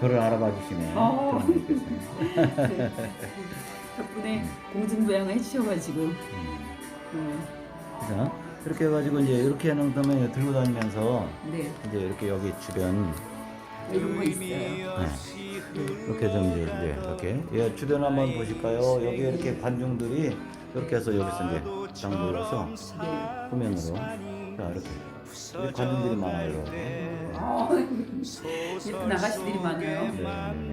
저를 알아봐 주시네. 어. 네. 덕분에 공중부양을 해주셔가지고 음. 어, 그죠? 이렇게 해가지고 이제 이렇게 해놓은 다음에 들고 다니면서 네 이제 이렇게 여기 주변 이런 거 있어요. 네. 이렇게 좀 이제, 이제 이렇게 예, 주변 한번 보실까요? 여기 이렇게 관중들이 이렇게 해서 여기서 이제 장보여서 네. 화면으로 자 이렇게 우리 관중들이 많아요. 아, 예쁜 아가씨들이 많아요. 네,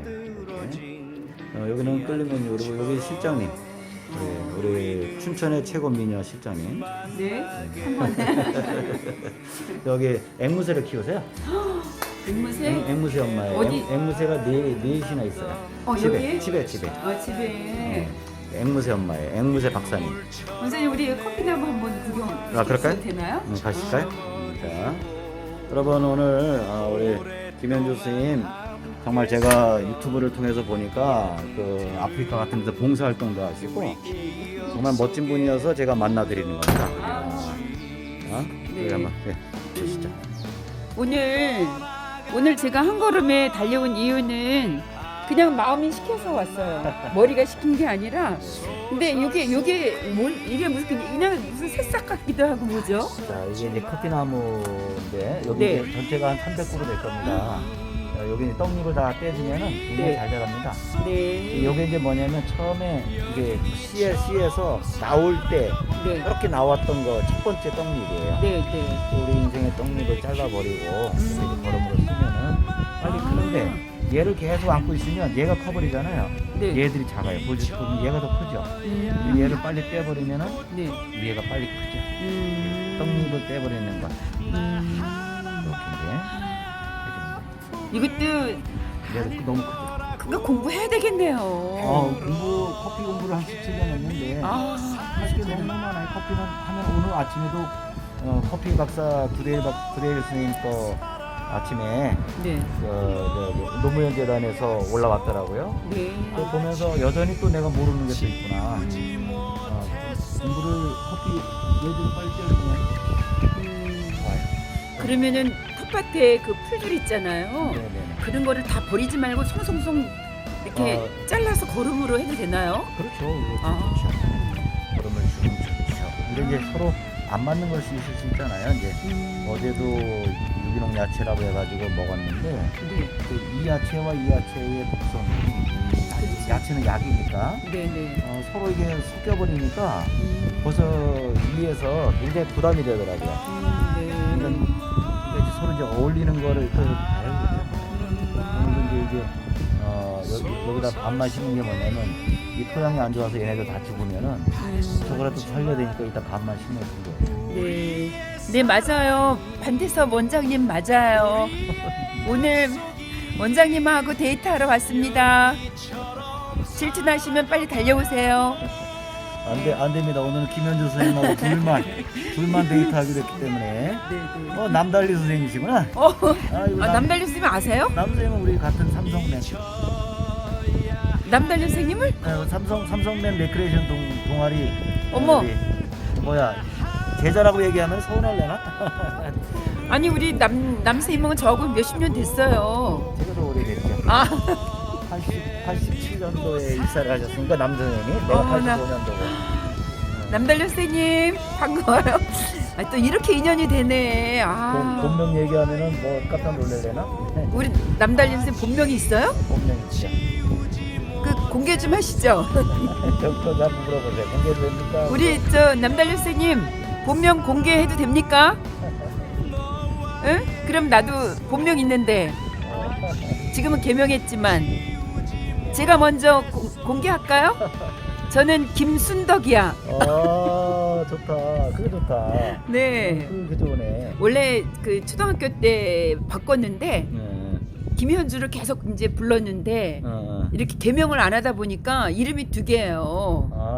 네, 네. 어, 여기는 끌리면 여러분 여기 실장님 우리, 우리 춘천의 최고 미녀 실장님 네. 한번 여기 앵무새를 키우세요? 앵무새. 앵, 앵무새 엄마예요. 어디? 앵, 앵무새가 네 넷이나 있어요. 어, 집에 여기? 집에 집에. 어 집에 앵무새 엄마예요. 앵무새 박사님. 원장님 우리 커피나무 한번 구경 아, 그럴까요? 되나요? 음, 가실까요? 자, 여러분 오늘 아, 우리 김현주 스님 정말 제가 유튜브를 통해서 보니까 그 아프리카 같은 데서 봉사활동도 하시고 정말 멋진 분이어서 제가 만나드리는 겁니다. 어? 네. 네. 오늘 오늘 제가 한 걸음에 달려온 이유는 그냥 마음이 시켜서 왔어요. 머리가 시킨 게 아니라. 근데 이게 이게 뭘 이게 무슨 그냥 무슨 새싹 같기도 하고 뭐죠? 자, 이게 이제 커피나무인데 여기 네. 이제 전체가 한 300그루 될 겁니다. 어, 여기 이제 떡잎을 다 떼주면은 굉장히 네. 잘 자랍니다. 네. 이게 이제 뭐냐면 처음에 이게 씨에 씨에서 나올 때 네. 이렇게 나왔던 거 첫 번째 떡잎이에요. 네, 네. 우리 인생의 떡잎을 잘라버리고 이렇게 이제 걸음으로 쓰면은 빨리 아. 크는데 얘를 계속 안고 있으면 얘가 커버리잖아요. 네. 얘들이 작아요. 보지 보면 얘가 더 크죠. 음. 얘를 빨리 떼버리면은 네. 얘가 빨리 크죠. 음. 떡잎을 떼버리는 거 음. 이렇게 이제 이것도 얘도 너무 크죠. 그거 공부해야 되겠네요. 어, 공부 커피 공부를 한 17년 했는데 아, 할게 너무 많아요. 커피는 하면 오늘 아침에도 어, 커피 박사 구대일 박 구대일 스님 거 아침에 네. 어, 저, 노무현 재단에서 올라왔더라고요. 네. 그거 보면서 여전히 또 내가 모르는 게 또 있구나. 어, 공부를 커피 얘들 빨리 음. 좋아요. 그러면은 텃밭에 그 풀들 있잖아요. 네 네. 그런 거를 다 버리지 말고 송송송 이렇게 어. 잘라서 거름으로 해도 되나요? 그렇죠. 이거 아. 좋죠. 걸음을 주면 좋죠. 근데 이제 서로 안 맞는 걸 수 있을 수 있잖아요. 이제 음. 어제도 유기농 야채라고 해가지고 먹었는데 네. 그이 야채와 이 야채의 독성 야채는 약이니까 네네. 어, 서로 이게 섞여버리니까 음. 벌써 위에서 굉장히 부담이 되더라고요. 음, 네. 그러니까 이제 서로 이제 어울리는 거를 또 봐야겠죠. 오늘 이제 이게 어, 여기, 여기다 밥 마시는 게 뭐냐면 이 토양이 안 좋아서 얘네들 다 죽으면은 음. 저거라도 살려야 되니까 이따 밥만 심어준 거예요. 네. 네, 맞아요. 반대섭 원장님 맞아요. 오늘 원장님하고 데이트하러 왔습니다. 질투나시면 빨리 달려오세요. 안, 돼, 안 됩니다. 오늘은 김현주 선생님하고 둘만, 둘만 데이트하기로 했기 때문에. 네, 네. 어, 남달리 선생님이시구나. 어, 아, 아, 남, 남달리 선생님 아세요? 남 선생님은 우리 같은 삼성맨. 남달리 선생님을? 어, 삼성, 삼성맨 레크레이션 동, 동아리. 어머. 우리 뭐야. 제자라고 얘기하면 서운할래나? 아니 우리 남 남선생님은 저하고 몇십 년 됐어요. 제가 더 오래됐죠. 아, 80, 87년도에 입사를 하셨으니까 남 선생님이 내가 어머나. 85년도고. 남달리 선생님 반가워요. 아, 또 이렇게 인연이 되네. 아, 본명 얘기하면은 뭐 깜짝 놀랄래나? 우리 남달리 선생님 본명이 있어요? 본명 있죠. 그 공개 좀 하시죠. doktor 한번 물어보세요. 공개도 됩니까? 우리 저 남달리 선생님 본명 공개해도 됩니까? 응? 그럼 나도 본명 있는데 지금은 개명했지만 제가 먼저 고- 공개할까요? 저는 김순덕이야. 아 좋다. 그게 좋다. 네. 그게 좋네. 원래 그 초등학교 때 바꿨는데 네. 김현주를 계속 이제 불렀는데 어, 어. 이렇게 개명을 안 하다 보니까 이름이 두 개예요. 아.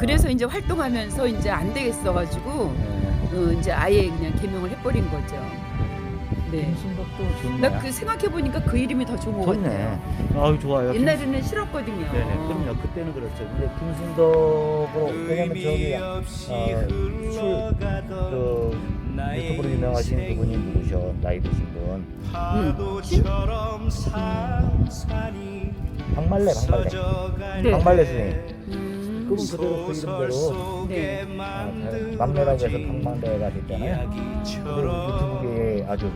그래서 이제 활동하면서 이제 안 되겠어 가지고 네. 어, 이제 아예 그냥 개명을 해버린 거죠. 네. 김순덕도 좋네. 나 그 생각해 보니까 그 이름이 더 좋은 것 좋네. 같아요. 아유 좋아요. 옛날에는 싫었거든요. 네네. 그럼요. 그때는 그렇죠. 근데 김순덕으로 왜냐면 저기 어, 술, 그 유튜브로 유명하신 그분이 누구셔? 나이 드신 분. 음. 신? 박말래, 박말래. 네. 박말래 스님. 음. 그분 그대로 그 이름대로 네. 어, 막내라고 해서 박말래가 됐잖아요. 근데 유튜브계의 아주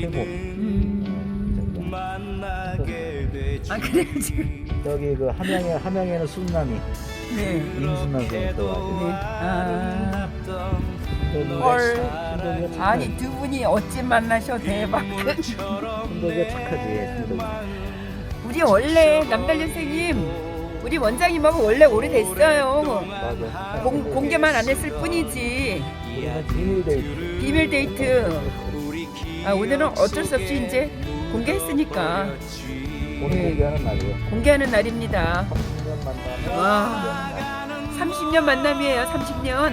최고. 음. 아 그래가지고 저기 그 함양에 함양에는 순남이 네. 임순남 선수 네. 아. 헐. 헐. 아니 두 분이 어찌 만나셔 대박. 순덕이가 착하지 순덕이. 우리 원래 남달년 선생님 우리 원장님하고 원래 오래됐어요. 맞아. 공, 공개만 안 했을 뿐이지 비밀 데이트. 비밀 데이트. 아 오늘은 어쩔 수 없이 이제 공개했으니까 오늘 얘기하는 날이에요. 공개하는 날입니다. 3년 만나면 와. 30년 만남이에요. 30년.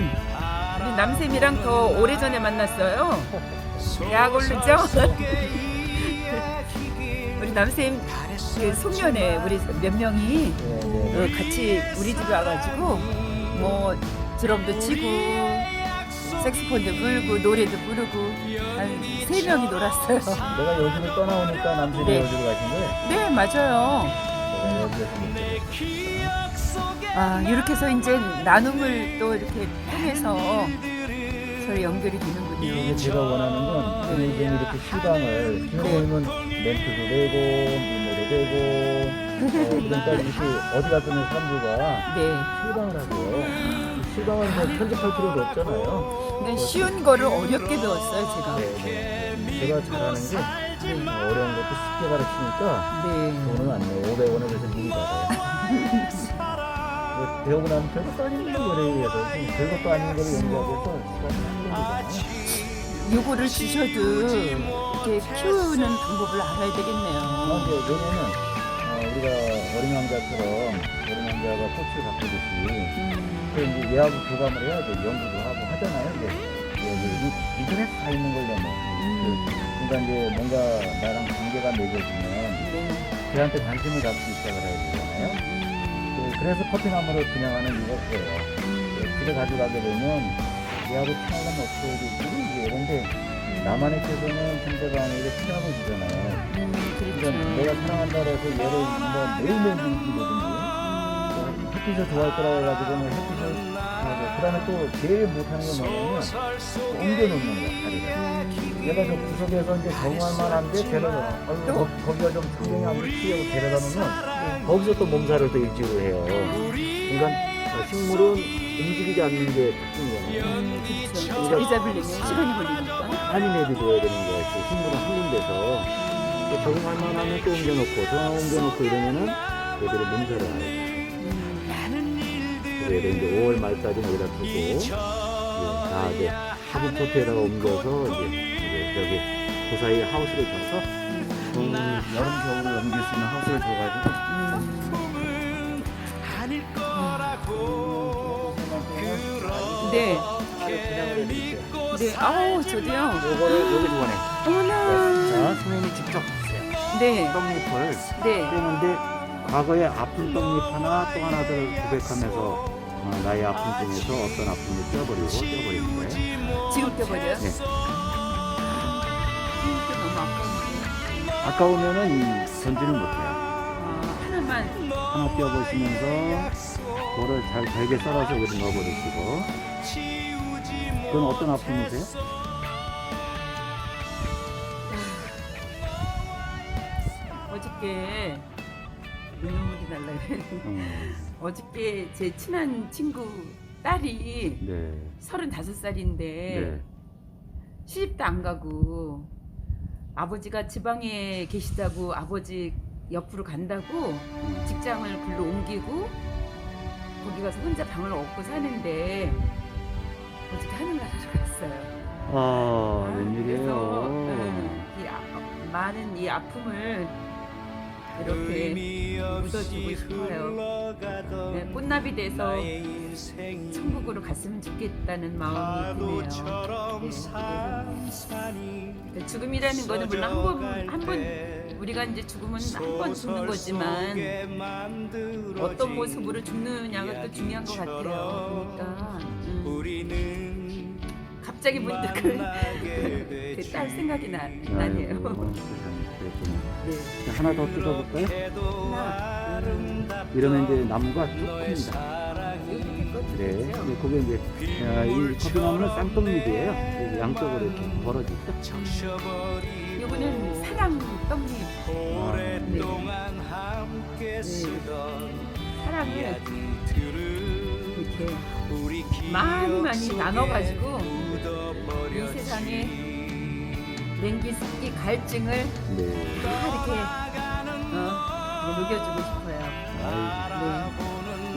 우리 남쌤이랑 더 오래전에 만났어요. 약 오르죠? 우리 남쌤 그 송년회 우리 몇 명이 네, 네. 어, 같이 우리 집에 와가지고 뭐 드럼도 치고 색스폰도 불고 노래도 부르고 한 세 명이 놀았어요. 내가 여기를 떠나오니까 남편이 네. 여기로 가신 거예요. 네 맞아요. 내가 여기에서 못 들었어. 아 이렇게 해서 이제 나눔을 또 이렇게 통해서 서로 연결이 되는군요. 제가 원하는 건 요즘 이렇게 시방을 김호님은 멘트도 되고 미모도 되고 어, 이렇게 어디 갔든 사람들과 네. 실방을 하고요. 실방은 뭐 편집할 필요도 없잖아요. 근데 쉬운 거를 어렵게 배웠어요 제가. 네, 네. 제가 잘하는 게 네. 어려운 것도 쉽게 가르치니까 네. 돈은 안 내요. 500원에 그래서 미리 받아요. 배우고 나면 별것도 아닌 거에 의해서 별것도 아닌 거를 연구하기 위해서 시간이 한 거잖아요. 요거를 주셔도 이렇게 키우는 방법을 알아야 되겠네요. 아, 이제 왜냐면 어, 우리가 어린 왕자처럼 어린 왕자가 꽃을 가꾸듯이 음, 또 이제 얘하고 교감을 해야 돼 연구도 하고 하잖아요. 이제 여기 이- 인터넷 다 있는 걸로 뭐. 음, 그러니까 이제 뭔가 나랑 관계가 맺어지면 네. 걔한테 관심을 갖기 시작을 해야 되잖아요. 음, 그- 그래서 커피나무를 그냥 하는 이유가 그래요. 그 집에 가져가게 되면 해야 되지? 이제 이런데 나만의 태도는 상대방에게 시간을 주잖아요. 음, 그러니까 그렇죠. 내가 사랑한다 해서 얘를 뭐 매일매일. 음, 햇빛을 좋아할 거라고 해가지고 뭐 햇빛을 하고 그 다음에 또 제일 못하는 건 뭐냐면 옮겨놓는 거 다리를. 얘가 저 구석에서 이제 적응할 만한데 데려다 어, 거, 거기가 좀 적응이 안 되고 데려다 놓으면 거기서 또 몸살을 또 일찍을 해요. 그러니까 식물은 움직이지 않는 게 특징이잖아요. 음, 그렇죠. 잡으려면 시간이 걸리니까. 많이 내비둬야 되는 거예요. 그 식물은 한 군데서 또 적응할 만하면 또 옮겨놓고 더 옮겨놓고 이러면은 얘들이 몸살을 안 해요. 음, 그래서 이제 5월 말까지 여기다 두고 예, 다 이제 하부포트에다가 옮겨서 이제, 이제 여기 그 사이 하우스를 줘서 음, 여름 겨울을 옮길 수 있는 하우스를 줘가지고 음. 네, 분양을 해드릴게요. 네, 아우 저도요. 요거를 여기 원해. 어머나. 자, 선생님이 직접. 네, 떡잎을 네. 떼는데 과거에 아픈 떡잎 하나 또 하나를 고백하면서 어, 나의 아픔 중에서 어떤 아픔을 떼어버리고 떼어버리는 거예요. 지금 떼버려요? 네. 이게 너무 아까운데. 아까우면은 이 전지를 못해요. 하나 떼어보시면서 그거를 잘 잘게 썰어서 여기 넣어버리시고 그건 어떤 아픔이세요? 어저께 눈물이 날라 음, 어저께 제 친한 친구 딸이 네. 35살인데 네. 시집도 안 가고 아버지가 지방에 계시다고 아버지 옆으로 간다고 음, 직장을 글로 옮기고 거기 가서 혼자 방을 얻고 사는데 어저께 하늘나라로 갔어요. 아, 그래서 웬일이에요. 음, 이 아- 많은 이 아픔을 이렇게 묻어주고 싶어요. 네, 꽃나비 돼서 천국으로 갔으면 좋겠다는 마음이 드네요. 네, 그래서 죽음이라는 거는 물론 한 번 한 번 우리가 이제 죽음은 한 번 죽는 거지만 어떤 모습으로 죽느냐가 또 중요한 것 같아요. 그러니까 음, 갑자기 문득 그딸 생각이 나, 나네요. 네. 자, 하나 더 뜯어볼까요? 하나, 음, 이러면 이제 나무가 쭉 큽니다. 네, 근데 그게 이제 아, 이 커피나무는 쌍떡잎이에요. 양쪽으로 이렇게 벌어지죠. 요거는 사랑 떡잎. 아, 네. 네. 사랑을 이렇게 많이 많이 나눠가지고 이 세상에 냉기 습기 갈증을 네. 다 이렇게 어, 녹여주고 싶어요. 아이, 네.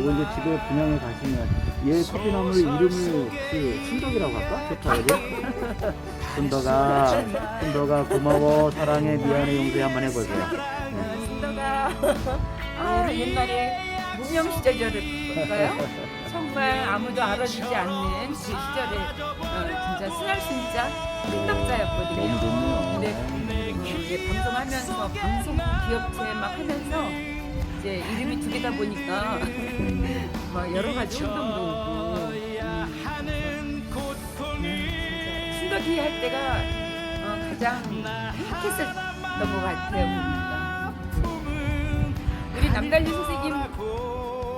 이거 이제 집에 분양에 가시면 얘 커피나무 이름을 혹시 순덕이라고 할까? 좋다 여기. 순덕아, 순덕아 고마워 사랑해 미안해 용서해 한번 해보세요. 네. 신더가 아 옛날에 무명 시절일까요? 정말 아무도 알아주지 않는 그 시절에 어, 진짜 스날순자 흑덕자였거든요. 너무 좋네요. 근데 어, 이제 방송하면서 방송 기업체 막 하면서 이제 이름이 두 개다 보니까 음, 막 여러 가지 음, 진짜 순덕이 할 때가 어, 가장 행복했었던 것 같아요 보니까 우리 남달리 선생님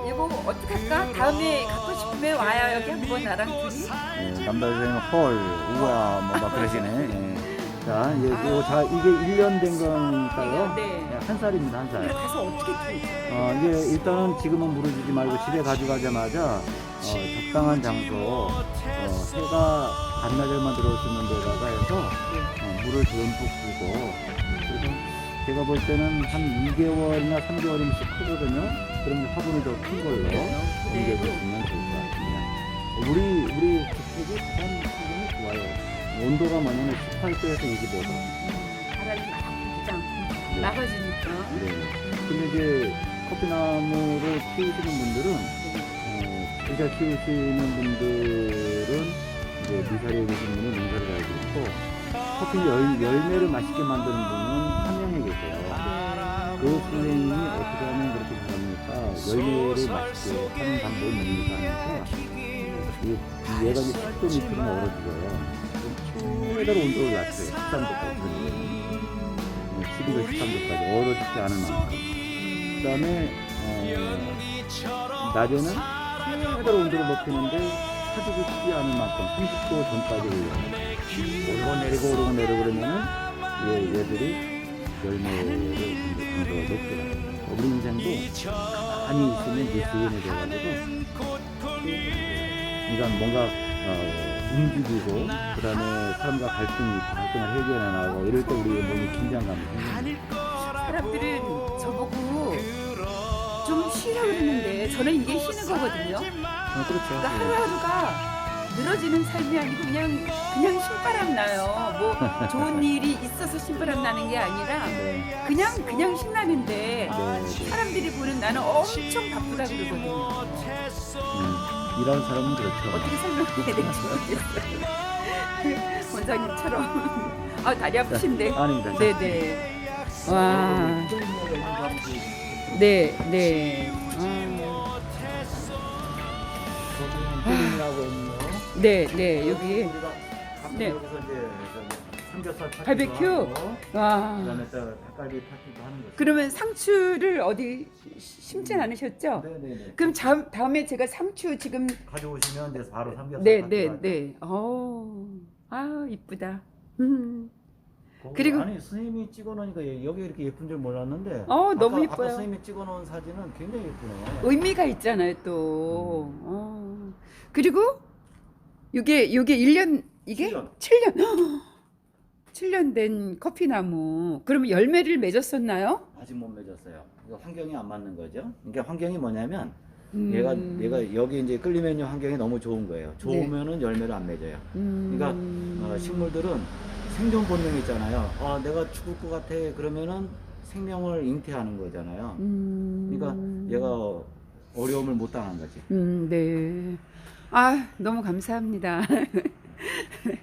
이거 어떻게 할까? 다음에 갖고 싶으면 와요 여기 한번 나랑 둘이 네, 남자 선생님 헐 우와 뭐막 그러시네. 예. 자 이제 이거 자 이게 1년 된 거니까요. 네. 네, 한 살입니다 한 살. 가서 어떻게 키우지? 어, 이게 일단은 지금은 물어주지 말고 집에 가져가자마자 어, 적당한 장소, 어, 새가 반나절만 들어올 수 있는 데다가 해서 어, 물을 듬뿍 주고 그래서 제가 볼 때는 한 2개월이나 3개월이면 크거든요. 그러면 화분을 더 큰 걸로 옮겨주시면 좋을 것 같습니다. 우리 우리 주택이 가장 화분이 좋아요. 온도가 뭐냐면 18도에서 25도. 바람이 막 불지 않고 나가지니까 네. 근데 이제 커피나무를 키우시는 분들은 어, 진짜 키우시는 분들은 이제 미사리에 계신 분은 농사를 알고 있고 커피 열, 열매를 맛있게 만드는 분은 한명에 계세요. 그 선생님이 어떻게 하면 그렇게 잘합니까? 열매를 맛있게 하는 방법이 뭡니까? 하니까 얘가 이제 10도 밑으로 얼어죽어요. 최대로 온도를 낮춰요. 13도까지. 12도, 13도까지 얼어죽지 않을 만큼. 그 다음에 어, 낮에는 최대로 온도를 높이는데 타죽이 쉽지 않을 만큼 30도 전까지 올려요. 오르고 내리고 오르고 내리고 그러면은 얘, 얘들이 열매를 이제 강도가 높더라고요. 우리 인생도 가만히 있으면 이제 지연이 돼가지고 그러니까 뭔가 어, 움직이고 그 다음에 사람과 갈등이 갈등을 해결해 나가고 이럴 때 우리 몸이 긴장감이 생깁니다. 사람들은 저보고 좀 쉬라 그러는데 저는 이게 쉬는 거거든요. 어, 그렇죠. 그러니까 하루하루가 늘어지는 삶이 아니고 그냥 그냥 신바람 나요. 뭐 좋은 일이 있어서 신바람 나는 게 아니라 네, 그냥 그냥 신나는데 네, 네. 사람들이 보는 나는 엄청 바쁘다 그러거든요. 음, 일하는 사람은 그렇죠. 어떻게 설명해야 될지 모르겠어요. 원장님처럼 아 다리 아프신데. 아닙니다. 네네. 와. 네, 네. 아. 네, 네. 여기. 우리가 가끔 네. 여기서 이제 저기 삼겹살 파티도 바베큐? 하고, 와. 그다음에 또 닭갈비 파티도 하는 거죠. 그러면 상추를 어디 심진 않으셨죠? 네네네. 그럼 자, 다음에 제가 상추 지금 가져오시면 이제 바로 삼겹살 네, 파티가 네, 하죠. 네. 어. 아, 이쁘다. 음. 거기 그리고- 아니 선생님이 찍어놓으니까 예- 여기 이렇게 예쁜 줄 몰랐는데. 어, 너무 아까, 예뻐요. 아까 선생님이 찍어놓은 사진은 굉장히 예쁘네요. 의미가 있잖아요, 또. 어. 그리고 이게 이게 1년 이게 칠 년. 7년. 7년 된 커피나무. 그러면 열매를 맺었었나요? 아직 못 맺었어요. 이거 환경이 안 맞는 거죠. 이게 환경이 뭐냐면 음. 얘가 얘가 여기 이제 끌리면요 환경이 너무 좋은 거예요. 좋으면은 열매를 안 맺어요. 음. 그러니까 어, 식물들은 생존 본능 있잖아요. 아, 내가 죽을 것 같아. 그러면은 생명을 잉태하는 거잖아요. 음. 그러니까 얘가 어려움을 못 당한 거지. 음, 네. 아, 너무 감사합니다.